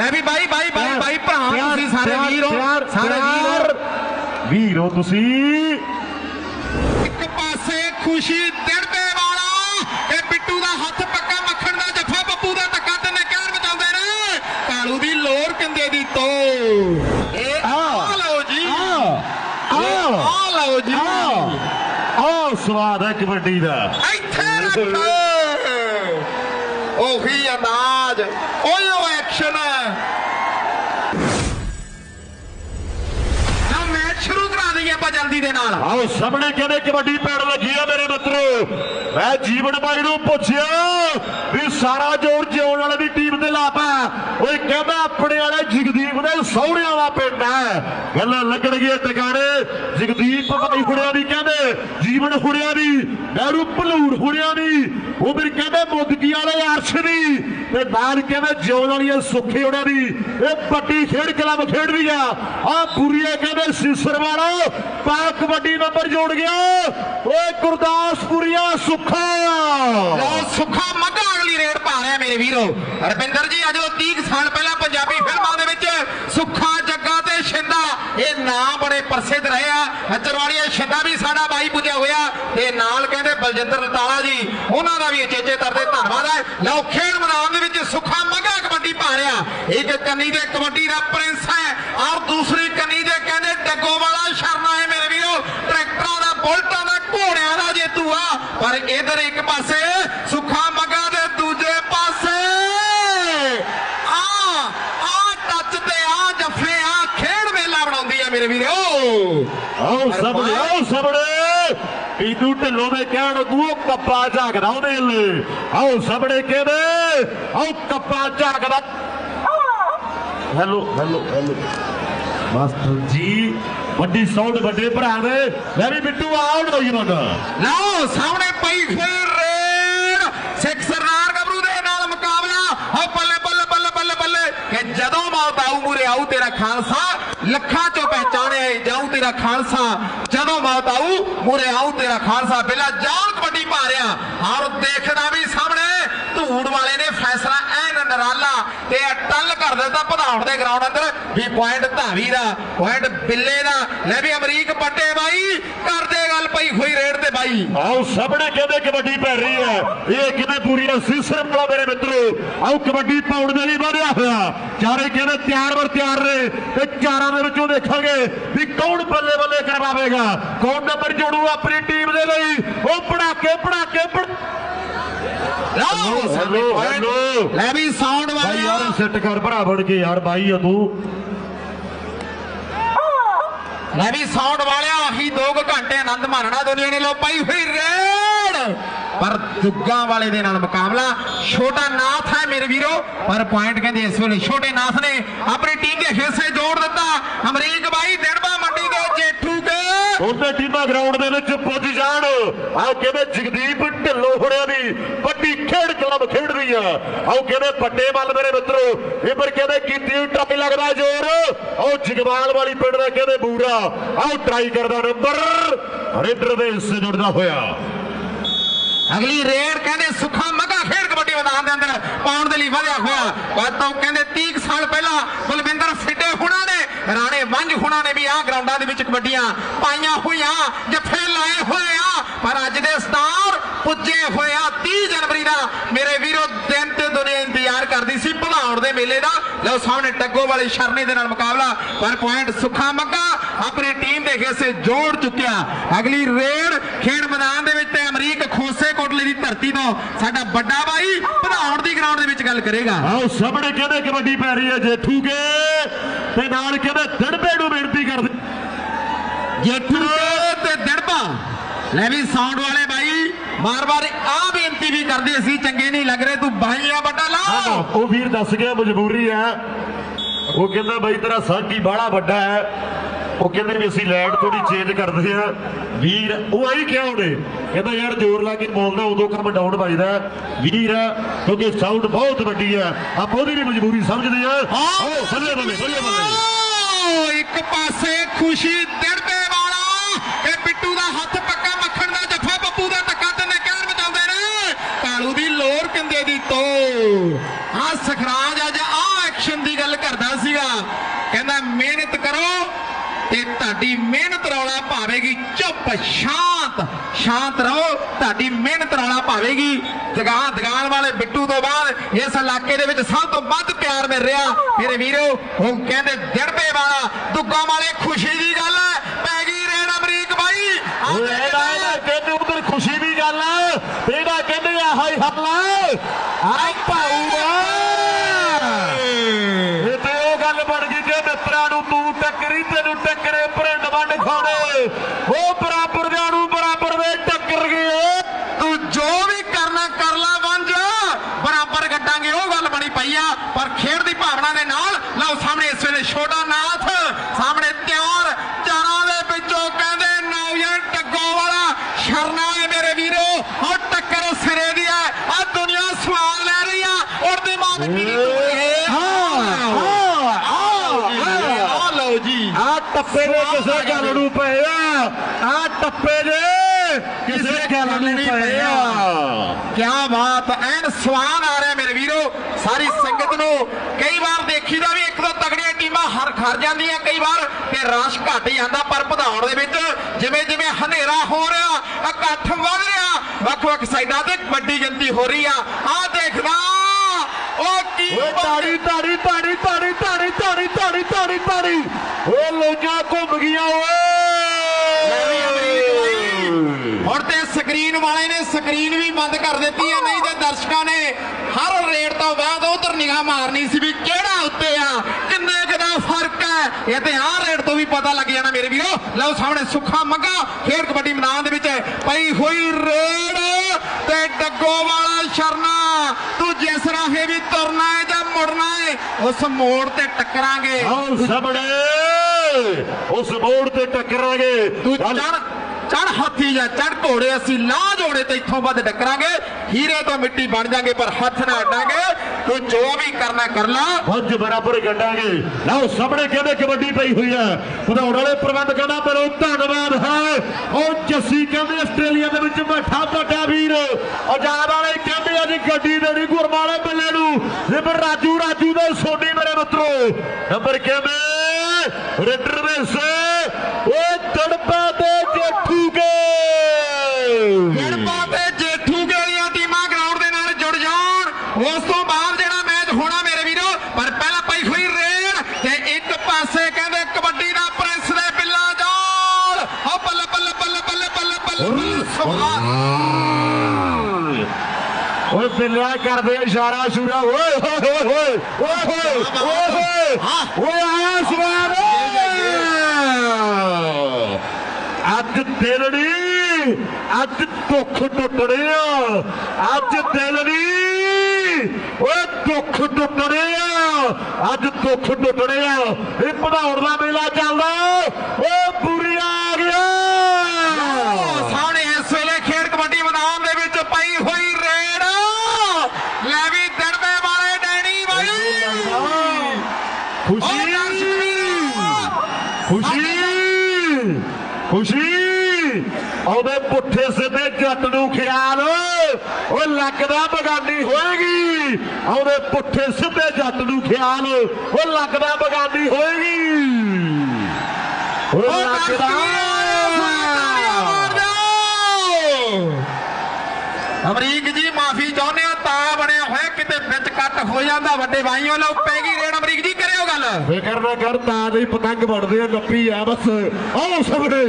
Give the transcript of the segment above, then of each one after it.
ਲੈ ਵੀ ਬਾਈ ਬਾਈ ਬਾਈ ਬਾਈ ਭਰਾ ਤੁਸੀਂ ਸਾਰੇ ਵੀਰ ਹੋ ਸਾਰੇ ਵੀਰ। ਵੀਰ ਹੋ ਤੁਸੀਂ? ਇੱਕ ਪਾਸੇ ਖੁਸ਼ੀ ਦਿੜਦੇ ਵਾਲਾ ਤੇ ਬਿੱਟੂ ਦਾ ਹੱਥ ਪੱਕਾ ਮੱਖਣ ਦਾ ਜੱਫਾ ਬੱਬੂ ਦਾ ਧੱਕਾ ਤੇ ਨਕਾਰ ਬਚਾਉਂਦੇ ਨੇ। ਕਾਲੂ ਦੀ ਲੋਰ ਕਿੰਦੇ ਦੀ ਤੋ? ਇਹ ਆ। ਲਓ ਜੀ। ਆ। ਇਹ ਲਓ ਜੀ। ਆ। ਸਵਾਦ ਹੈ ਕਬੱਡੀ ਦਾ। ਇੱਥੇ ਰੱਖ। ਉਹੀ ਅੰਦਾਜ਼ ਉਹੋ ਐਕਸ਼ਨ ਨਾ ਮੈਚ ਸ਼ੁਰੂ ਕਰਾ ਦਈਏ ਆਪਾਂ ਜਲਦੀ ਦੇ ਨਾਲ। ਆਓ ਸਾਹਮਣੇ ਕਹਿੰਦੇ ਕਬੱਡੀ ਪੈਣ ਲੱਗੀ ਆ ਮੇਰੇ ਮਿੱਤਰੋ। ਮੈਂ ਜੀਵਨ ਬਾਈ ਨੂੰ ਪੁੱਛਿਆ ਵੀ ਸਾਰਾ ਜ਼ੋਰ ਜਿਉਣ ਵਾਲੇ ਦੀ ਟੀਮ ਤੇ ਲਾਪਾ ਓਏ ਕਹਿੰਦਾ ਆਪਣੇ ਵਾਲੇ ਜਗਦੀਪ ਦੇ ਸਹੁਰੇ ਵਾਲਾ ਪਿੰਡ ਹੈ। ਗੱਲਾਂ ਲੱਗਣਗੀਆਂ ਟਿਕਾਣੇ ਜਗਦੀਪ ਭਾਈ ਹੁਣਿਆ ਦੀ ਕਹਿੰਦੇ, ਜੀਵਨ ਹੁਣਿਆ ਦੀ, ਨਹਿਰੂ ਭਲੂਰ ਹੁਣਿਆ ਦੀ। ਉਹ ਫਿਰ ਕਹਿੰਦੇ ਮੁੱਦਕੀ ਵਾਲੇ ਅਰਸ਼ ਦੀ। ਤੇ ਨਾਲ ਕਹਿੰਦੇ ਜਿਉਣ ਵਾਲੀ ਸੁੱਖੀ ਹੁਣਿਆ ਦੀ। ਇਹ ਵੱਡੀ ਖੇਡ ਕਲੱਬ ਖੇਡਦੀ ਆ। ਆ ਪੂਰੀਏ ਕਹਿੰਦੇ ਸਿਸਰ ਵਾਲਾ। ਪਾ ਕਬੱਡੀ ਨੰਬਰ ਜੋੜ ਗਿਆ। ਓਏ ਗੁਰਦਾਸਪੁਰੀਆ ਸੁੱਖਾ। ਲਓ ਸੁੱਖਾ ਮੱਘਾ ਅਗਲੀ ਰੇਡ ਪਾ ਰਿਹਾ ਮੇਰੇ ਵੀਰੋ। ਰਵਿੰਦਰ ਜੀ, ਅੱਜ 30 ਸਾਲ ਪਹਿਲਾਂ ਪੰਜਾਬੀ ਫਿਲਮਾਂ ਦੇ ਵਿੱਚ ਸੁੱਖਾ, ਜੱਗਾ ਤੇ ਸ਼ਿੰਦਾ। ਇਹ ਨਾਂ ਬੜੇ ਪ੍ਰਸਿੱਧ ਰਹੇ ਆ। ਅਚਰਵਾੜੀਆ ਸ਼ਿੰਦਾ ਵੀ ਸਾਡਾ ਬਾਈ ਪੁੱਜਿਆ ਹੋਇਆ। ਤੇ ਨਾਲ ਕਹਿੰਦੇ ਬਲਜਿੰਦਰ ਰਤਾਲਾ ਜੀ, ਉਹਨਾਂ ਦਾ ਵੀ ਅਚੇਚੇ ਤਰ ਤਰਦੇ ਧੰਨਵਾਦ ਹੈ ਲਓ, ਖੇਡ ਮੈਦਾਨ ਦੇ ਵਿੱਚ ਸੁੱਖਾ ਮੱਘਾ ਕਬੱਡੀ ਪਾ ਰਿਹਾ। ਇੱਕ ਕੰਨੀ ਦੇ ਕਬੱਡੀ ਦਾ ਪ੍ਰਿੰਸ ਹੈ। ਔਰ ਦੂਸਰੇ ਕੰਨੀ ਦੇ ਕਹਿੰਦੇ ਡੱਗੋ ਵਾਲਾ ਸ਼ਰਨਾ ਹੈ ਮੇਰੇ ਵੀਰੋ ਟਰੈਕਟਰਾਂ ਦਾ ਬੁਲਟਾਂ ਦਾ ਘੋੜਿਆਂ ਦਾ ਜੇਤੂ ਆ ਪਰ ਇਧਰ ਇੱਕ ਪਾਸੇ ਸੁੱਖਾ ਮੱਗਾ ਦੇ ਦੂਜੇ ਪਾਸੇ ਆ ਆ ਟੱਚ ਤੇ ਆ ਜੱਫੇ ਆ ਖੇਡ ਮੇਲਾ ਬਣਾਉਂਦੀ ਆ ਮੇਰੇ ਵੀਰੋ ਆਓ ਸਾਹਮਣੇ, ਆਓ ਸਾਹਮਣੇ। ਪੀਦੂ ਢਿੱਲੋਂ ਦੇ ਕਹਿਣ ਨੂੰ ਕੱਪਾ ਝਾਕਦਾ ਉਹਦੇ ਲਈ ਆਓ ਸਾਹਮਣੇ ਕਹਿੰਦੇ ਆਓ ਕੱਪਾ ਝਾਕਦਾ। Hello hello hello master ji, ਵੱਡੀ ਸਾਊਂਡ ਵੱਡੇ ਭਰਾ ਦੇ ਲੈ ਵੀ ਬਿੱਟੂ ਆਉਣ ਹੋਈ ਬੰਦਾ ਲਓ, ਸਾਹਮਣੇ ਪਈ ਫਿਰ ਰੇਡ ਸਿੱਖ ਸਰਦਾਰ ਗੱਭਰੂ ਦੇ ਨਾਲ ਮੁਕਾਬਲਾ ਹੋ ਬੱਲੇ ਬੱਲੇ ਬੱਲੇ ਬੱਲੇ ਬੱਲੇ ਕਿ ਜਦੋਂ ਮੌਤ ਮੂਰੇ ਆਊ ਤੇਰਾ ਖਾਲਸਾ। ਲੱਖਾਂ ਚੋਂ ਪਹਿਚਾਣਿਆ ਜਾਊ ਤੇਰਾ ਖਾਲਸਾ। ਜਦੋਂ ਮੌਤ ਆਊ ਮੂਰੇ ਆਊ ਤੇਰਾ ਖਾਲਸਾ, ਪਹਿਲਾਂ ਜਾਨ ਕਬੱਡੀ ਪਾ ਰਿਹਾ ਔਰ ਦੇਖਦਾ ਵੀ ਸਾਹਮਣੇ। ਧੂੜ ਵਾਲੇ ਨੇ ਫੈਸਲਾ ਐਨ ਨਰਾਲਾ ਤੇ ਟੱਲ ਕਰ ਦਿੱਤਾ ਪਧਾਉਣ ਦੇ ਗਰਾਊਂਡ ਅੰਦਰ ਵੀ ਪੁਆਇੰਟ ਧਾਵੀ ਦਾ ਪੁਆਇੰਟ ਬਿੱਲੇ ਦਾ। ਲੈ ਵੀ ਅਮਰੀਕ ਪੱਟੇ ਬਾਈ, ਕਰਦੇ ਪਈ ਹੋਈ ਰੇਡ ਤੇ ਬਾਈ। ਆਓ ਸਾਹਮਣੇ ਕਹਿੰਦੇ ਕਬੱਡੀ ਪੈ ਰਹੀ ਹੈ। ਇਹ ਕਿਵੇਂ ਪੂਰੀ ਸਿਸਟਮ ਵਾਲਾ ਮੇਰੇ ਮਿੱਤਰੋ। ਆਓ ਕਬੱਡੀ ਪਾਉਣ ਦੇ ਲਈ ਵਧਿਆ ਹੋਇਆ। ਚਾਰੇ ਕਹਿੰਦੇ ਤਿਆਰ ਵਰ ਤਿਆਰ ਨੇ। ਤੇ ਚਾਰਾਂ ਦੇ ਵਿੱਚੋਂ ਦੇਖਾਂਗੇ ਵੀ ਕੌਣ ਬੱਲੇ ਬੱਲੇ ਕਰਵਾਵੇਗਾ। ਕੌਣ ਨੰਬਰ ਜੋੜੂ ਆਪਣੀ ਟੀਮ ਦੇ ਲਈ। ਉਹ ਪੜਾਕੇ ਪੜਾਕੇ ਪੜ ਲਓ ਲੈ ਵੀ ਸਾਊਂਡ ਭਾਈ ਯਾਰ ਸੈੱਟ ਕਰ ਭਰਾ ਬਣ ਕੇ ਯਾਰ ਬਾਈ ਤੂੰ। ਲੈ ਵੀ ਸਾਊਂਡ ਵਾਲਿਆ, ਆਹੀ 2 ਘੰਟੇ ਆਨੰਦ ਮਾਣਨਾ ਦੁਨੀਆ ਨੇ ਲੋ ਪਾਈ ਹੋਈ ਰੇਡ। ਪਰ ਦੁੱਗਾ ਵਾਲੇ ਦੇ ਨਾਲ ਮੁਕਾਬਲਾ ਛੋਟਾ ਨਾਥ ਹੈ ਮੇਰੇ ਵੀਰੋ, ਪਰ ਪੁਆਇੰਟ ਕਹਿੰਦੇ ਇਸ ਵੇਲੇ ਛੋਟੇ ਨਾਥ ਨੇ ਆਪਣੀ ਟੀਮ ਦੇ ਹਿੱਸੇ ਜੋੜ ਦਿੱਤਾ। ਅਮਰੀਕ ਬਾਈ, ਦਿਨਬਾ ਮੰਡੀ ਦੇ ਜੇਠੂ ਉਹਦੇ ਟੀਮਾਂ ਗਰਾਊਂਡ ਦੇ ਵਿੱਚ ਪੁੱਜ ਜਾਣ। ਆਓ ਕਹਿੰਦੇ ਜਗਦੀਪ ਢਿੱਲੋਂ ਹੋਣਿਆ ਦੀ ਵੱਡੀ ਖੇਡ ਕਲੱਬ ਖੇਡ ਰਹੀ ਆ। ਆਓ ਕਹਿੰਦੇ ਪੱਟੇ ਵੱਲ ਮੇਰੇ ਮਿੱਤਰੋ ਇਹ ਪਰ ਕਹਿੰਦੇ ਕੀਤੀ ਟੱਪ ਲੱਗਦਾ ਜ਼ੋਰ? ਆਓ ਜਗਵਾਲ ਵਾਲੀ ਪਿੰਡ ਦਾ ਕਹਿੰਦੇ ਬੂਰਾ? ਆਓ ਟਰਾਈ ਕਰਦਾ ਨੰਬਰ ਰੇਡਰ ਦੇ ਹਿੱਸੇ ਜੁੜਦਾ ਹੋਇਆ। ਅਗਲੀ ਰੇਡ ਕਹਿੰਦੇ ਸੁੱਖਾ ਮੱਗਾ ਖੇਡ ਕਬੱਡੀ ਮੈਦਾਨ ਦੇ ਅੰਦਰ ਪਾਉਣ ਦੇ ਲਈ ਵਧਿਆ ਹੋਇਆ। ਪਰ ਤੋਂ ਕਹਿੰਦੇ 30 ਕੁ ਸਾਲ ਪਹਿਲਾਂ ਬਲਵਿੰਦਰ ਸਿੱਟੇ ਹੁਣਾਂ ਨੇ, ਰਾਣੇ ਵੰਜ ਹੁਣਾਂ ਨੇ ਵੀ ਆਹ ਗਰਾਊਂਡਾਂ ਦੇ ਵਿੱਚ ਕਬੱਡੀਆਂ ਪਾਈਆਂ ਹੋਈਆਂ ਜੱਫੇ ਲਾਏ ਹੋਏ ਆ। ਪਰ ਅੱਜ ਦੇ ਸਟਾਰ ਪੁੱਜੇ ਹੋਇਆ 30 ਜਨਵਰੀ ਦਾ। ਮੇਰੇ ਵੀਰੋ ਦਿਨ ਤੇ ਦੁਨੀਆ ਇੰਤਜ਼ਾਰ ਕਰਦੀ ਸੀ ਭਲਾਉਣ ਦੇ ਮੇਲੇ ਦਾ। ਲਓ ਸਾਹਮਣੇ ਟੱਗੋ ਵਾਲੀ ਸ਼ਰਨੇ ਦੇ ਨਾਲ ਮੁਕਾਬਲਾ। ਪਰ ਪੁਆਇੰਟ ਸੁੱਖਾ ਮੱਗਾ ਆਪਣੀ ਟੀਮ ਦੇ ਹਿੱਸੇ ਜੋੜ ਚੁੱਕਿਆ। ਅਗਲੀ ਰੇਡ ਖੇਡ ਮੈਦਾਨ ਦੇ ਵਿੱਚ ਤੇ ਅਮਰੀਕ ਖੋਸੇ ਕੋਟਲੇ ਦੀ ਧਰਤੀ ਤੋਂ ਸਾਡਾ ਵੱਡਾ ਬਾਈ ਭਲਾਉਣ ਦੀ ਗਰਾਊਂਡ ਦੇ ਵਿੱਚ ਗੱਲ ਕਰੇਗਾ। ਆਓ ਸਾਹਮਣੇ ਕਹਿੰਦੇ ਕਬੱਡੀ ਪੈ ਰਹੀ ਹੈ ਜੇਠੂ ਕੇ? ਤੇ ਨਾਲ ਕਹਿੰਦੇ ਦੜਬੇ ਨੂੰ ਬੇਨਤੀ ਕਰਦੇ ਜੇਠੂ ਤੇ ਦਿੜਬਾ। ਲੈ ਵੀ ਸਾਊਂਡ ਵਾਲੇ ਬਾਈ ਬਾਰ-ਬਾਰ ਆ ਬੇਨਤੀ ਵੀ ਕਰਦੇ ਅਸੀਂ ਚੰਗੇ ਨਹੀਂ ਲੱਗ ਰਹੇ ਤੂੰ ਬਾਈ ਆ ਵੱਡਾ ਲਾ। ਉਹ ਵੀਰ ਦੱਸ ਗਿਆ ਮਜਬੂਰੀ ਹੈ ਉਹ ਕਹਿੰਦਾ ਬਾਈ ਤੇਰਾ ਸਾਂਝੀ ਬਾਹਲਾ ਵੱਡਾ ਹੈ। ਉਹ ਕਹਿੰਦੇ ਵੀ ਅਸੀਂ ਲਾਈਟ ਥੋੜੀ ਚੇਂਜ ਕਰਦੇ ਆ ਵੀਰ ਉਹ ਆਈ ਕਿਹਾ ਉਹਨੇ। ਕਹਿੰਦਾ ਯਾਰ ਜ਼ੋਰ ਲਾ ਕੇ ਬੋਲਦਾ ਉਦੋਂ ਕੰਮ ਡਾਊਨ ਵੱਜਦਾ ਵੀਰ ਕਿਉਂਕਿ ਸਾਊਂਡ ਬਹੁਤ ਵੱਡੀ ਹੈ। ਆਪ ਉਹਦੀ ਵੀ ਮਜਬੂਰੀ ਸਮਝਦੇ ਆ ਬੱਲੇ ਬੱਲੇ ਬੱਲੇ ਬੱਲੇ ਇੱਕ ਪਾਸੇ ਖੁਸ਼ੀ ਦਿੜਬੇ ਵਾਲਾ ਇਹ ਬਿੱਟੂ ਦਾ ਹੱਥ ਪੱਕਾ ਮੱਖਣ ਦਾ ਜੱਫਾ ਬੱਬੂ ਦਾ ਧੱਕਾ ਤੇ ਨਕਾਰ ਬਚਾਉਂਦੇ ਨੇ ਕਾਲੂ ਦੀ ਦੀ ਤੋ ਆ ਸਖਰਾਜ ਅੱਜ ਆ ਐਕਸ਼ਨ ਦੀ ਗੱਲ ਵੀਰਾ ਕਹਿੰਦਾ, ਮਿਹਨਤ ਕਰੋ ਤੇ ਤੁਹਾਡੀ ਮਿਹਨਤ ਰੌਲਾ ਪਾਵੇਗੀ। ਚੁੱਪ, ਸ਼ਾਂਤ ਸ਼ਾਂਤ ਰਹੋ। ਤੁਹਾਡੀ ਮਿਹਨਤ ਰੌਲਾ ਪਾਵੇਗੀ। ਦਗਾਨ ਦਗਾਨ ਵਾਲੇ ਬਿੱਟੂ ਤੋਂ ਬਾਅਦ ਇਸ ਇਲਾਕੇ ਦੇ ਵਿੱਚ ਸਭ ਤੋਂ ਵੱਧ ਪਿਆਰ ਮਿਲ ਰਿਹਾ। ਮੇਰੇ ਵੀਰੋ ਉਹ ਕਹਿੰਦੇ ਦਿੜਪੇ ਵਾਲਾ। ਦੁੱਗਾ ਵਾਲੇ ਖੁਸ਼ੀ ਦੀ ਗੱਲ ਹੈ ਪੈ ਗਈ ਰੇਡ ਅਮਰੀਕ ਬਾਈ ਆਹ ਓਏ ਇਹਦਾ ਇਹਦਾ ਕਹਿੰਦੇ ਉਧਰ ਖੁਸ਼ੀ ਦੀ ਗੱਲ ਆ। ਤੇ ਕਹਿੰਦੇ ਆਹ ਹੀ ਹੱਲਾ ਆ। ਪਾਊਆ ਇਹ ਤੇ ਉਹ ਗੱਲ ਬਣ ਗਈ ਜੇ ਮਿੱਤਰਾਂ ਨੂੰ ਤੂੰ ਟੱਕਰੀ, ਤੈਨੂੰ ਟੱਕਰੇ ਭਰਿੰਡ ਵੰਡ ਖਾਣੇ ਉਹ ਬਰਾਬਰ ਦੇ ਨੂੰ ਬਰਾਬਰ ਦੇ ਟੱਕਰ ਗਏ। ਤੂੰ ਜੋ ਵੀ ਕਰਨਾ ਕਰ ਲਾ ਵੰਜ। ਬਰਾਬਰ ਕੱਟਾਂਗੇ ਉਹ ਗੱਲ ਬਣੀ ਪਈ ਆ। ਪਰ ਖੇਡ ਦੀ ਭਾਵਨਾ ਦੇ ਨਾਲ, ਲਓ ਸਾਹਮਣੇ ਇਸ ਵੇਲੇ ਛੋਟਾ ਨਾਥ ਸਾਹਮਣੇ ਤਿਆਰ ਚਾਰਾਂ ਦੇ ਵਿੱਚੋਂ ਕਹਿੰਦੇ ਨੌਜਵਾਨ ਟੱਗੋ ਵਾਲਾ ਸ਼ਰਨਾ ਹੈ ਮੇਰੇ ਵੀਰੋ ਉਹ ਟੱਕਰ ਸਿਰੇ ਦੀ ਹੈ ਆ ਦੁਨੀਆ ਸਵਾਲ ਲੈ ਰਹੀ ਆ ਉੜਦੀ ਮਾਂ ਮਿੱਟੀ ਦੀ ਆ ਲਓ ਜੀ ਆ ਟੱਪੇ ਦੇ ਕਿਸੇ ਗੱਲ ਨੂੰ ਪਏ ਆ। ਆ ਟੱਪੇ ਦੇ ਕਿਸੇ ਗੱਲ ਨੂੰ ਪਏ ਆ। ਕਿਆ ਬਾਤ ਐਨ ਸਵਾਨ ਆ ਰਿਹਾ ਮੇਰੇ ਵੀਰੋ। ਸਾਰੀ ਸੰਗਤ ਨੂੰ ਕਈ ਵਾਰ ਦੇਖੀਦਾ ਵੀ ਇੱਕ ਦੋ ਤਗੜੀਆਂ ਟੀਮਾਂ ਹਰ ਖਰ ਜਾਂਦੀਆਂ ਕਈ ਵਾਰ ਤੇ ਰਸ਼ ਘਟ ਜਾਂਦਾ ਪਰ ਭਦੌੜ ਦੇ ਵਿੱਚ ਜਿਵੇਂ ਜਿਵੇਂ ਹਨੇਰਾ ਹੋ ਰਿਹਾ ਇਕੱਠ ਵੱਧ ਰਿਹਾ। ਵੱਖ ਵੱਖ ਸਾਈਡਾਂ ਤੇ ਵੱਡੀ ਗਿਣਤੀ ਹੋ ਰਹੀ ਆ। ਆ ਦੇਖਦਾ ਉਹ ਕੀ ਓਏ ਤਾੜੀ ਤਾੜੀ ਤਾੜੀ ਤਾੜੀ ਤਾੜੀ ਤਾੜੀ ਤਾੜੀ ਤਾੜੀ ਤਾੜੀ। ਓ ਲੋਜਾਂ ਘੁੰਮ ਗਈਆਂ ਲੈ ਵੀ ਅਮਰੀਕ ਓਏ ਬਾਈ। ਹੁਣ ਤੇ ਸਕਰੀਨ ਵਾਲੇ ਨੇ ਸਕਰੀਨ ਵੀ ਬੰਦ ਕਰ ਦਿੱਤੀ ਹੈ ਨਹੀਂ ਤੇ ਦਰਸ਼ਕਾਂ ਨੇ ਹਰ ਰੇਡ ਤੋਂ ਬਾਅਦ ਉਧਰ ਨਿਗਾਹ ਮਾਰਨੀ ਸੀ ਵੀ ਕਿਹੜਾ ਉੱਤੇ ਆ ਕਿੰਨੇ ਕੁ ਦਾ ਫ਼ਰਕ ਹੈ? ਇਹ ਤੇ ਆਹ ਰੇਡ ਤੋਂ ਵੀ ਪਤਾ ਲੱਗ ਜਾਣਾ ਮੇਰੇ ਵੀਰੋ। ਲਓ ਸਾਹਮਣੇ ਸੁੱਖਾ ਮੱਗਾ ਖੇਡ ਕਬੱਡੀ ਮੈਦਾਨ ਦੇ ਵਿੱਚ ਪਈ ਹੋਈ ਰੇਡ ਤੇ ਡੱਗੋ ਵਾਲਾ ਸ਼ਰਨਾ। ਤੂੰ ਜਿਸ ਰਾਹੇ ਵੀ ਤੁਰਨਾ ਹੈ ਜਾਂ ਮੁੜਨਾ ਹੈ ਉਸ ਮੋੜ ਤੇ ਟੱਕਰਾਂਗੇ। ਆਓ ਸਾਹਮਣੇ ਉਸ ਮੋੜ ਤੇ ਟੱਕਰਾਂਗੇ। ਤੂੰ। ਚੜ ਚੜ ਹਾਥੀ ਜਾਂ ਚੜ ਘੋੜੇ ਅਸੀਂ ਲਾਹ ਜੋੜੇ ਤੇ ਇੱਥੋਂ ਵੱਧ ਟੱਕਰਾਂਗੇ ਹੀਰੇ ਤੋਂ ਮਿੱਟੀ ਬਣ ਜਾਗੇ, ਪਰ ਹੱਥ ਨਾ ਅਡਾਂਗੇ। ਤੂੰ ਜੋ ਵੀ ਕਰਨਾ ਕਰ ਲਾ। ਵੱਜ ਬਰਾਬਰ ਗੱਡਾਂਗੇ। ਲਓ, ਸਾਹਮਣੇ ਕਹਿੰਦੇ ਕਬੱਡੀ ਪਈ ਹੋਈ ਹੈ। ਭਦੌੜ ਵਾਲੇ ਪ੍ਰਬੰਧਕਾਂ ਦਾ ਮੇਰਾ ਧੰਨਵਾਦ ਹੈ। ਉਹ ਜੱਸੀ ਕਹਿੰਦੇ ਆਸਟ੍ਰੇਲੀਆ ਦੇ ਵਿੱਚ ਬੈਠਾ ਵੱਡਾ ਵੀਰ। ਆਜ਼ਾਦ ਵਾਲੇ ਕਹਿੰਦੇ ਅੱਜ ਗੱਡੀ ਦੇਣੀ ਗੁਰਮਾਲੇ ਬੱਲੇ ਨੂੰ। ਲਿਬਰ ਰਾਜੂ ਰਾਜੂ ਦੇ ਸੋਢੀ ਮੇਰੇ ਮਿੱਤਰੋ। ਨੰਬਰ ਕਹਿੰਦੇ ਰੈਡਰ ਵੇਸੇ ਉਹ ਤੜਪਾ ਤੇ ਜੇਠੂ ਕੇ ਗੜਪਾ ਤੇ ਜੇਠੂ ਗੇਲੀਆਂ ਟੀਮਾਂ ਗਰਾਊਂਡ ਦੇ ਨਾਲ ਜੁੜ ਜਾਣ। ਉਸ ਤੋਂ ਬਾਅਦ ਜਿਹੜਾ ਮੈਚ ਹੋਣਾ ਮੇਰੇ ਵੀਰੋ ਪਰ ਪਹਿਲਾਂ ਪਈ ਹੋਈ ਰੇਡ ਤੇ ਇੱਕ ਪਾਸੇ ਕਹਿੰਦੇ ਕਬੱਡੀ ਦਾ ਪ੍ਰਿੰਸ ਦੇ ਬਿੱਲਾ ਜਾਲ। ਹੋ ਬੱਲੇ ਬੱਲੇ ਬੱਲੇ ਬੱਲੇ ਬੱਲੇ ਬੱਲੇ ਬੱਲੇ ਸੁਭਾਨ ਓਏ ਬਿੱਲਿਆ ਕਰਦੇ ਇਸ਼ਾਰਾ ਸ਼ੂਰਾ। ਓਏ ਹੋਏ ਹੋਏ ਹੋਏ ਓਏ ਹੋਏ ਓਏ ਹੋਏ ਆਇਆ ਸਵਾਰ ਅੱਜ ਦਿਲ ਨੀ, ਅੱਜ ਦੁੱਖ ਟੁੱਟਣੇ ਆ ਅੱਜ ਦਿਲ ਨੀ, ਓਏ ਦੁੱਖ ਟੁੱਟਣੇ ਆ ਅੱਜ ਦੁੱਖ ਟੁੱਟਣੇ ਆ ਇਹ ਭਦੌੜ ਦਾ ਮੇਲਾ ਚੱਲਦਾ। ਓ ਪੂਰੀ ਆ ਗਿਆ ਸਾਹਮਣੇ ਇਸ ਵੇਲੇ ਖੇਡ ਕਬੱਡੀ ਮੈਦਾਨ ਦੇ ਵਿੱਚ ਪਈ ਹੋਈ ਰੇਡ ਲੈ ਵੀ ਦੜਬੇ ਵਾਲੇ ਡੈਣੀ ਬਾਈ ਖੁਸ਼ੀ ਖੁਸ਼ੀ ਖੁਸ਼ੀ ਉਹਦੇ ਪੁੱਠੇ ਸਿੱਧੇ ਜੱਟ ਨੂੰ ਖਿਆਲ ਲੱਗਦਾ ਬਗਾਨੀ ਹੋਏਗੀ। ਉਹਦੇ ਪੁੱਠੇ ਸਿੱਧੇ ਜੱਟ ਨੂੰ ਖਿਆਲ ਉਹ ਲੱਗਦਾ ਬਗਾਨੀ ਹੋਏਗੀ। ਉਹ ਲੱਗਦਾ ਅਮਰੀਕ ਜੀ ਮਾਫੀ ਚਾਹੁੰਦੇ ਆ ਤਾਂ ਬਣਿਆ ਹੋਇਆ ਕਿਤੇ ਵਿੱਚ ਕੱਟ ਹੋ ਜਾਂਦਾ ਵੱਡੇ ਭਾਈਓ ਲਓ ਪੈ ਗਈ ਰੇਡ ਅਮਰੀਕ ਜੀ। ਉਹ ਗੱਲ। ਫਿਕਰ ਨਾ ਕਰ ਤਾਂ ਦੀ ਪਤੰਗ ਵੜਦੇ ਆ ਨੱਪੀ ਆ ਬਸ। ਆਓ ਸਭਨੇ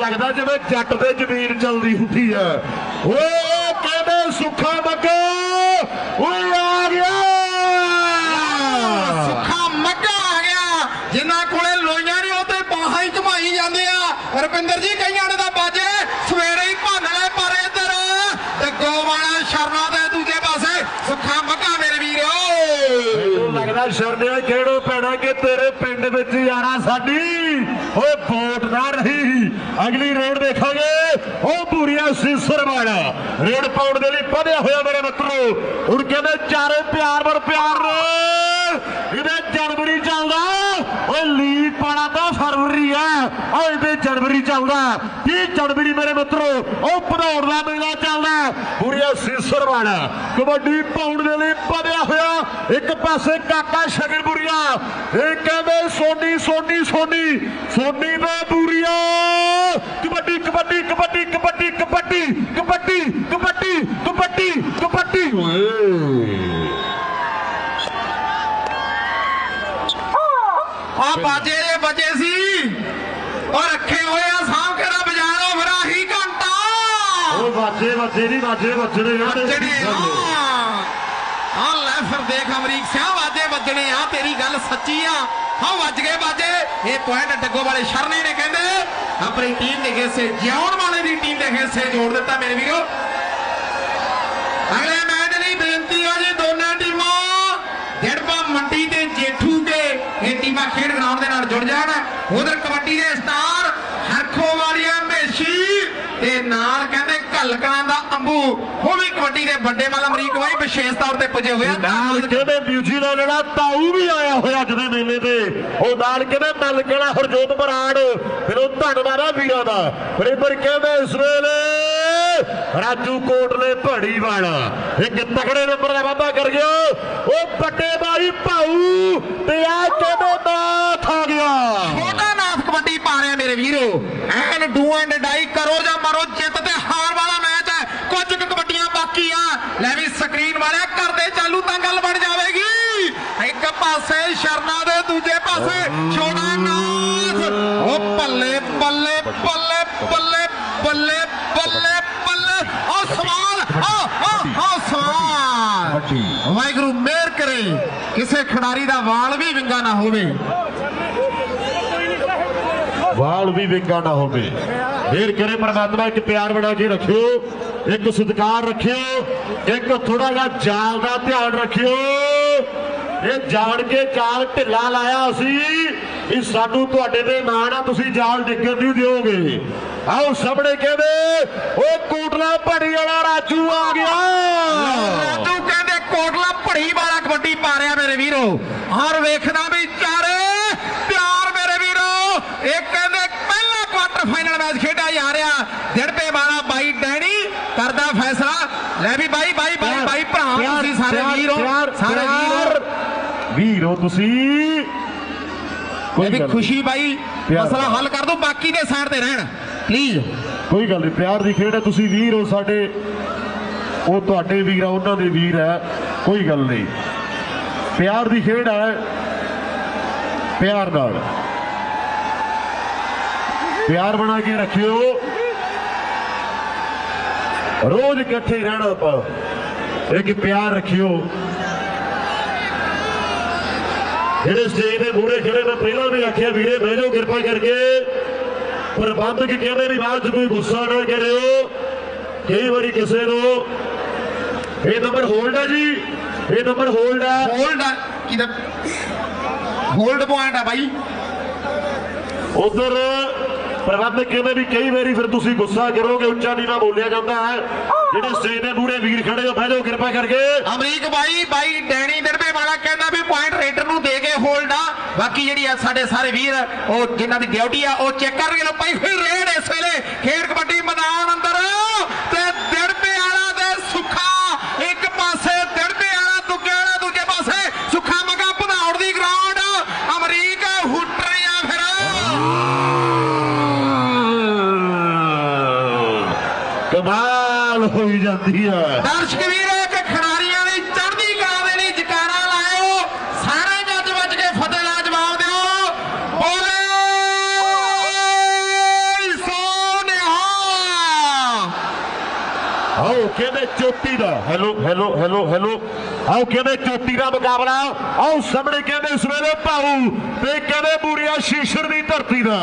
ਲੱਗਦਾ ਜਿਵੇਂ ਜੱਟ ਤੇ ਜ਼ਮੀਰ ਚੱਲਦੀ ਹੁੰਦੀ ਆ। ਓਏ ਕਹਿੰਦੇ ਸੁੱਖਾ ਬੱਗਾ ਆ ਜੀ, ਕਈਆਂ ਨੇ ਤਾਂ ਬਾਜੇ। ਸਵੇਰੇ ਹੀ ਭੰਨ ਲੈ ਪਰ ਇੱਧਰ, ਤੇ ਗੋਵਾਲਾ ਸ਼ਰਨਾ ਦੇ ਦੂਜੇ ਪਾਸੇ। ਸੁੱਖਾ ਮੱਗਾ ਮੇਰੇ ਵੀਰੋ। ਲੱਗਦਾ ਸ਼ਰਨਿਆ ਕਿਹੜੋ ਪੈਣਾ ਕਿ ਤੇਰੇ ਪਿੰਡ ਵਿੱਚ ਯਾਰਾ ਸਾਡੀ? ਓਏ, ਵੋਟ ਨਾ ਰਹੀ। ਅਗਲੀ ਰੋਡ ਦੇਖਾਂਗੇ। ਉਹ ਪੂਰੀਆ ਸਿਸਰ ਵਾਲਾ। ਰੇਡ ਪਾਉਣ ਦੇ ਲਈ ਵਧਿਆ ਹੋਇਆ ਮੇਰੇ ਮਿੱਤਰੋ। ਹੁਣ ਕਹਿੰਦੇ ਚਾਰੇ ਪਿਆਰ ਵਰ ਪਿਆਰ। ਇਹਦੇ ਜਨਵਰੀ ਚੱਲਦਾ, ਓਏ ਲੀਗ ਪਾਣਾ ਤਾਂ ਫਰਵਰੀ ਆ। ਓਏ ਤੇ ਜਨਵਰੀ ਚੱਲਦਾ। 30 ਜਨਵਰੀ ਮੇਰੇ ਮਿੱਤਰੋ, ਉਹ ਭਦੌੜ ਦਾ ਮੇਲਾ ਚੱਲਦਾ। ਪੂਰੀਆ ਸੀਸਰਵਾੜਾ ਕਬੱਡੀ ਪਾਉਣ ਦੇ ਲਈ ਵਧਿਆ ਹੋਇਆ। ਇੱਕ ਪਾਸੇ ਕਾਕਾ ਸ਼ਗਨਪੁਰੀਆ ਇਹ ਕਹਿੰਦੇ, ਸੋਨੀ ਸੋਨੀ ਸੋਨੀ ਸੋਨੀ ਦਾ ਪੂਰੀਆ ਕਬੱਡੀ ਕਬੱਡੀ ਕਬੱਡੀ ਕਬੱਡੀ ਕਬੱਡੀ ਕਬੱਡੀ ਕਬੱਡੀ ਕਬੱਡੀ ਕਬੱਡੀ। ਓਏ ਆ ਬਾਜੇ ਦੇ ਬਜੇ ਸੀ। ਉਹ ਰੱਖੇ ਹੋਏ ਆ ਸਾਂਭ ਕੇ ਨਾ ਬਜਾਰੋ ਫਿਰ ਆਹੀ ਘੰਟਾ। ਉਹ ਵਾਜੇ ਵਾਜੇ ਨਹੀਂ ਯਾਰ ਵੱਜਣੇ ਆ ਆ। ਲੈ ਫਿਰ ਦੇਖ ਅਮਰੀਕ ਸਿਆ ਵਾਜੇ ਵੱਜਣੇ ਆ ਤੇਰੀ ਗੱਲ ਸੱਚੀ ਆ। ਹਾਂ ਵੱਜ ਗਏ ਬਾਜੇ। ਇਹ ਪੁਆਇੰਟ ਡੱਗੋ ਵਾਲੇ ਸ਼ਰਨੇ ਨੇ ਕਹਿੰਦੇ। ਆਪਣੀ ਟੀਮ ਦੇ ਹਿੱਸੇ ਜਿਉਣ ਵਾਲੇ ਦੀ ਟੀਮ ਦੇ ਹਿੱਸੇ ਜੋੜ ਦਿੱਤਾ ਮੇਰੇ ਵੀਰੋ ਅਗਲੇ ਮੈਚ ਲਈ ਬੇਨਤੀ ਹੋ ਜੀ ਦੋਨਾਂ ਟੀਮਾਂ ਜੜਪਾ ਮੰਡੀ ਤੇ ਜੇਠੂ ਕੇ ਇਹ ਟੀਮਾਂ ਖੇਡ ਗਰਾਊਂਡ ਦੇ ਨਾਲ ਜੁੜ ਜਾਣ ਉਧਰ ਕਬੱਡੀ ਦੇ ਸਟਾਰ ਹਰਖੋ ਵਾਲੀਆ ਮੇਸ਼ੀ ਤੇ ਨਾਲ ਕਹਿੰਦੇ ਘਲਕਣਾ ਦਾ ਅੰਬੂ। ਉਹ ਵੀ ਕਬੱਡੀ ਦੇ ਵੱਡੇ ਮਲ ਅਮਰੀਕ ਬਾਈ ਵਿਸ਼ੇਸ਼ ਤੌਰ ਤੇ ਪੁੱਜੇ ਹੋਏ ਨਾਲ ਕਹਿੰਦੇ ਨਿਊਜ਼ੀਲੈਂਡ ਜਿਹੜਾ ਤਾਊ ਵੀ ਆਇਆ ਹੋਇਆ ਅੱਜ ਦੇ ਮੇਲੇ ਤੇ। ਉਹ ਨਾਲ ਕਹਿੰਦੇ ਮੱਲ ਕਿਹੜਾ ਹਰਜੋਤ ਬਰਾੜ। ਫਿਰ ਉਹ ਧੰਨਵਾਦ ਆ ਵੀਰਾਂ ਦਾ। ਫਿਰ ਇੱਧਰ ਕਹਿੰਦੇ ਇਸ ਵੇਲੇ ਰਾਜੂ ਕੋਟਲੇ ਭੜੀ ਵਾਲਾ ਇੱਕ ਤਕੜੇ ਨੰਬਰ ਦਾ ਵਾਅਦਾ ਕਰ ਗਿਆ। ਉਹ ਵੱਡੇ ਬਾਈ ਭਾਊ ਤੇ ਆ ਕਹਿੰਦੇ ਨਾਥ ਆ ਗਿਆ। ਕਬੱਡੀ ਪਾ ਰਿਹਾ ਮੇਰੇ ਵੀਰੋ। ਐਨ ਡੂ ਐਂਡ ਡਾਈ ਕਰੋ ਜਾਂ ਮਰੋ ਜਿੱਤ ਤੇ ਹਾਰ ਵਾਲਾ ਮੈਚ ਹੈ। ਕੁਝ ਕੁ ਕਬੱਡੀਆਂ ਬਾਕੀ ਆ। ਲੈ ਵੀ ਸਕਰੀਨ ਵਾਲਿਆ ਕਰਦੇ ਚਾਲੂ ਤਾਂ ਗੱਲ ਬਣ ਜਾਵੇਗੀ। ਇੱਕ ਪਾਸੇ ਸ਼ਰਨਾ ਦੇ ਦੂਜੇ ਪਾਸੇ ਛੋਟਾ ਨਾਥ। ਉਹ ਬੱਲੇ ਬੱਲੇ ਬੱਲੇ ਬੱਲੇ ਬੱਲੇ ਬੱਲੇ ਬੱਲੇ ਉਹ ਸਵਾਲ ਆ ਆ ਸਵਾਲ। ਵਾਹਿਗੁਰੂ ਮਿਹਰ ਕਰੇ। ਕਿਸੇ ਖਿਡਾਰੀ ਦਾ ਵਾਲ ਵੀ ਵਿੰਗਾ ਨਾ ਹੋਵੇ। ਵਾਲ ਵੀ ਵਿੰਗਾ ਨਾ ਹੋਵੇ। ਫੇਰ ਕਰੇ ਪਰਮਾਤਮਾ ਇੱਕ ਪਿਆਰ ਬਣਾ ਕੇ ਰੱਖਿਓ, ਇੱਕ ਸਤਿਕਾਰ ਰੱਖਿਓ, ਇੱਕ ਥੋੜਾ ਜਿਹਾ ਜਾਲ ਦਾ ਧਿਆਨ ਰੱਖਿਓ। ਇਹ ਜਾਣ ਕੇ ਜਾਲ ਢਿੱਲਾ ਲਾਇਆ ਅਸੀਂ ਇਹ ਸਾਨੂੰ ਤੁਹਾਡੇ ਤੇ ਮਾਣ ਆ ਤੁਸੀਂ ਜਾਲ ਡਿੱਗਣ ਨਹੀਂ ਦਿਓਗੇ। ਆਓ ਸਾਹਮਣੇ ਕਹਿੰਦੇ ਉਹ ਕੋਟਲਾ ਭੜੀ ਵਾਲਾ ਰਾਜੂ ਆ ਗਿਆ। ਰਾਜੂ ਕਹਿੰਦੇ, ਕੋਟਲਾ ਭੜੀ ਵਾਲਾ ਕਬੱਡੀ ਪਾ ਰਿਹਾ ਮੇਰੇ ਵੀਰੋ। ਹਰ ਵੇਖਦਾ ਵੀ ਚਾਰੇ ਪਿਆਰ ਮੇਰੇ ਵੀਰੋ ਇਹ ਕਹਿੰਦੇ ਕੁਆਟਰ ਫਾਈਨਲ ਮੈਚ ਖੇਡਿਆ ਜਾ ਰਿਹਾ। ਜੜਪੇ ਵਾਲਾ ਬਾਈ ਡੈਣੀ ਕਰਦਾ ਫੈਸਲਾ। ਲੈ ਵੀ ਬਾਈ ਬਾਈ ਬਾਈ ਬਾਈ ਭਰਾ ਤੁਸੀਂ ਸਾਰੇ ਵੀਰੋ ਸਾਰੇ। ਵੀਰੋ। ਵੀਰੋ ਤੁਸੀਂ। ਇਹ ਵੀ ਖੁਸ਼ੀ ਬਾਈ ਮਸਲਾ। ਹੱਲ ਕਰ ਦੋ ਬਾਕੀ ਦੇ ਸਾਈਡ ਤੇ ਰਹਿਣ। ਪਲੀਜ਼ ਕੋਈ ਗੱਲ ਨਹੀਂ ਪਿਆਰ ਦੀ ਖੇਡ ਹੈ ਤੁਸੀਂ ਵੀਰ ਹੋ ਸਾਡੇ। ਉਹ ਤੁਹਾਡੇ ਵੀਰ ਆ ਉਹਨਾਂ ਦੇ ਵੀਰ ਹੈ ਕੋਈ ਗੱਲ ਨਹੀਂ ਪਿਆਰ ਦੀ ਖੇਡ ਹੈ ਪਿਆਰ ਨਾਲ। ਪਿਆਰ ਬਣਾ ਕੇ ਰੱਖਿਓ। ਰੋਜ਼ ਇਕੱਠੇ ਰਹਿਣਾ ਆਪਾਂ। ਇੱਕ ਪਿਆਰ ਰੱਖਿਓ। ਜਿਹੜੇ ਸਟੇਜ ਦੇ ਮੂਹਰੇ ਖੜੇ ਮੈਂ ਪਹਿਲਾਂ ਵੀ ਆਖਿਆ ਵੀਰੇ ਬਹਿ ਜਾਓ ਕਿਰਪਾ ਕਰਕੇ। ਪ੍ਰਬੰਧਕ ਕਹਿੰਦੇ ਵੀ ਬਾਅਦ ਕੋਈ ਗੁੱਸਾ ਨਾ ਕਰਿਓ। ਕਈ ਵਾਰੀ ਕਿਸੇ ਨੂੰ ਇਹ ਨੰਬਰ ਹੋਲਡ ਹੈ ਜੀ। ਇਹ ਨੰਬਰ ਹੋਲਡ ਹੈ ਹੋਲਡ ਕਿਦਾ ਹੋਲਡ ਪੁਆਇੰਟ ਆ ਬਾਈ। ਉਧਰ ਪ੍ਰਬੰਧਕ ਕਹਿੰਦੇ ਵੀ ਕਈ ਵਾਰੀ ਫਿਰ ਤੁਸੀਂ ਗੁੱਸਾ ਕਰੋਗੇ, ਉੱਚਾ ਨੀਵਾਂ ਬੋਲਿਆ ਜਾਂਦਾ ਹੈ। ਜਿਹੜੇ ਸਟੇਜ ਦੇ ਮੂਹਰੇ ਵੀਰ ਖੜੇ ਹੋ, ਬਹਿ ਜਾਓ ਕਿਰਪਾ ਕਰਕੇ। ਅਮਰੀਕ ਬਾਈ ਬਾਈ ਡੈਣੀ ਦਰਬੇ ਵਾਲਾ ਕਹਿੰਦਾ ਵੀ ਪੁਆਇੰਟ ਰੇਡਰ ਨੂੰ ਦੇ ਕੇ ਹੋਲਡ ਆ। ਬਾਕੀ ਜਿਹੜੀ ਆ ਸਾਡੇ ਸਾਰੇ ਵੀਰ, ਉਹ ਜਿਨ੍ਹਾਂ ਦੀ ਡਿਊਟੀ ਆ, ਉਹ ਚੈੱਕ ਕਰਨਗੇ ਲੋ ਭਾਈ ਫਿਰ ਰੇਡ ਇਸ ਵੇਲੇ, ਖੇਡ ਕਬੱਡੀ ਮੈਦਾਨ ਅੰਦਰ। Yeah. Hello hello hello hello ਆਓ ਕਹਿੰਦੇ ਚੋਟੀ ਦਾ ਮੁਕਾਬਲਾ ਆਓ ਸਾਹਮਣੇ ਕਹਿੰਦੇ ਇਸ ਵੇਲੇ ਭਾਊ ਤੇ ਕਹਿੰਦੇ ਬੂਰੀਆ ਸ਼ੀਸ਼ਰ ਦੀ ਧਰਤੀ ਦਾ।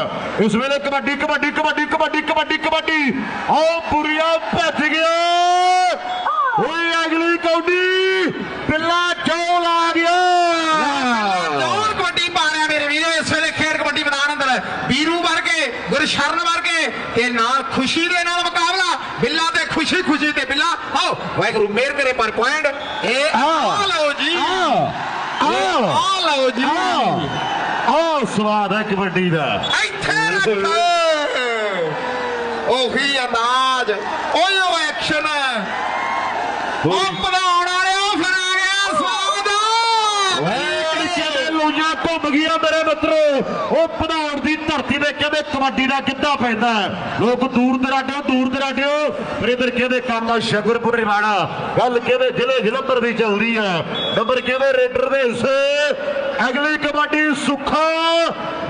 ਇਸ ਵੇਲੇ ਕਬੱਡੀ ਕਬੱਡੀ ਕਬੱਡੀ ਕਬੱਡੀ ਕਬੱਡੀ ਕਬੱਡੀ। ਆਓ ਬੂਰੀਆ ਭੱਜ ਗਿਆ। ਓਏ ਅਗਲੀ ਕੌਡੀ। ਪਿੱਲਾ ਚੌਲ ਆ ਗਿਆ। ਜੋਰ ਕਬੱਡੀ ਪਾ ਰਿਹਾ ਮੇਰੇ ਵੀਰੋ, ਇਸ ਵੇਲੇ ਖੇਡ ਕਬੱਡੀ ਮੈਦਾਨ ਅੰਦਰ। ਵੀਰੂ ਵਰਗੇ ਗੁਰਸ਼ਰਨ ਵਰਗੇ ਤੇ ਨਾਲ ਖੁਸ਼ੀ ਦੇ ਨਾਲ ਮੁਕਾਬਲਾ। ਬਿੱਲਾ ਖੁਸ਼ੀ ਖੁਸ਼ੀ ਤੇ ਬਿੱਲਾ। ਆਓ ਵਾਹਿਗੁਰੂ ਮਿਹਰ ਕਰੇ ਪਰ ਪੁਆਇੰਟ। ਇਹ ਆ। ਲਓ ਜੀ। ਆ ਲਓ ਜੀ। ਆ ਸਵਾਦ ਹੈ ਕਬੱਡੀ ਦਾ। ਇੱਥੇ ਰੱਖ। ਉਹੀ ਅੰਦਾਜ਼। ਉਹ ਐਕਸ਼ਨ ਉਹ ਬਣਾਉਣ ਵਾਲਿਓ ਫਿਰ ਆ ਗਿਆ ਸਵਾਗਤ ਕਹਿੰਦੇ ਲੂਈਆਂ ਘੁੰਮ ਗਈਆਂ ਮੇਰੇ ਮਿੱਤਰੋ। ਉਹ ਪਧੌੜ ਦੀ ਧਰਤੀ ਤੇ ਕਹਿੰਦੇ ਕਬੱਡੀ ਦਾ ਕਿੱਦਾਂ ਪੈਂਦਾ ਲੋਕ ਦੂਰ ਦਰਾਡਿਓ ਦੂਰ ਦਰਾਡਿਓ ਪਰ ਇਧਰ ਕਹਿੰਦੇ ਕੰਮ ਸ਼ਗਰਪੁਰ ਰਿਵਾੜਾ ਗੱਲ ਕਹਿੰਦੇ ਜ਼ਿਲ੍ਹੇ ਜਲੰਧਰ ਦੀ ਚੱਲਦੀ ਹੈ? ਨੰਬਰ ਕਹਿੰਦੇ? ਰੇਡਰ ਦੇ ਹਿੱਸੇ ਅਗਲੀ ਕਬੱਡੀ ਸੁੱਖਾ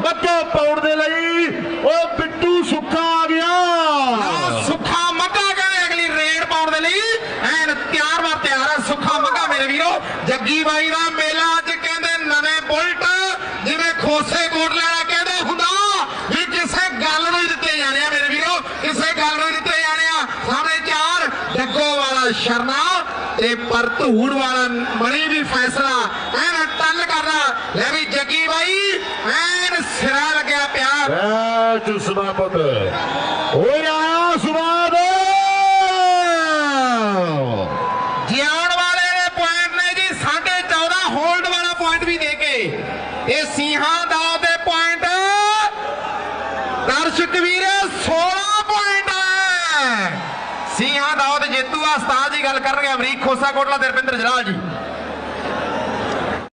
ਮੱਕਾ ਪਾਉਣ ਦੇ ਲਈ। ਉਹ ਬਿੱਟੂ ਸੁੱਖਾ ਆ ਗਿਆ। ਸੁੱਖਾ ਮੱਗਾ ਕਹਿੰਦੇ ਅਗਲੀ ਰੇਡ ਪਾਉਣ ਦੇ ਲਈ। ਐਨ ਤਿਆਰ ਵਾ ਤਿਆਰ ਹੈ ਸੁੱਖਾ ਮੱਗਾ ਮੇਰੇ ਵੀਰੋ। ਜੱਗੀ ਬਾਈ ਦਾ ਮੇਲਾ ਅੱਜ ਕਹਿੰਦੇ ਨਵੇਂ ਬੁਲਟ ਜਿਵੇਂ ਖੋਸੇ ਲੈਣਾ ਕਹਿੰਦੇ ਹੁੰਦਾ? ਵੀ ਕਿਸੇ ਗੱਲ ਨੂੰ ਦਿੱਤੇ ਜਾਣੇ ਆ ਮੇਰੇ ਵੀਰੋ, ਕਿਸੇ ਗੱਲ ਨੂੰ ਦਿੱਤੇ ਜਾਣੇ ਆ। ਸਾਹਮਣੇ ਚਾਰ, ਡੱਗੋ ਵਾਲਾ ਸ਼ਰਨਾ ਤੇ ਪਰ ਧੂੜ ਵਾਲਾ ਮਣੀ ਵੀ ਫੈਸਲਾ। ਐਨ ਟੱਲ ਕਰਨਾ ਲੈ ਵੀ ਜੱਗੀ ਬਾਈ, ਐਨ ਸਿਰਾ ਲੱਗਿਆ ਪਿਆ। ਐ ਸਮਾਪਤ ਓਏ ਆਇਆ ਸਵਾਦ ਜਿਆਉਣ ਵਾਲੇ ਦੇ ਪੁਆਇੰਟ ਨੇ ਜੀ 14.5 ਹੋਲਡ ਵਾਲਾ ਪੁਆਇੰਟ ਵੀ ਦੇ ਕੇ ਇਹ ਸਿੰਘਾਂ ਦਾ ਦੇ ਪੁਆਇੰਟ ਦਰਸ਼ਕ ਵੀਰੇ 16 ਪੁਆਇੰਟ ਹੈ ਸਿੰਘਾਂ ਦਾ ਦੇ ਜੇਤੂ ਆ ਉਸਤਾਦ ਜੀ ਗੱਲ ਕਰਨਗੇ ਅਮਰੀਕ ਖੋਸਾ ਕੋਟਲਾ ਤੇ ਰਵਿੰਦਰ ਜਲਾਲ ਜੀ।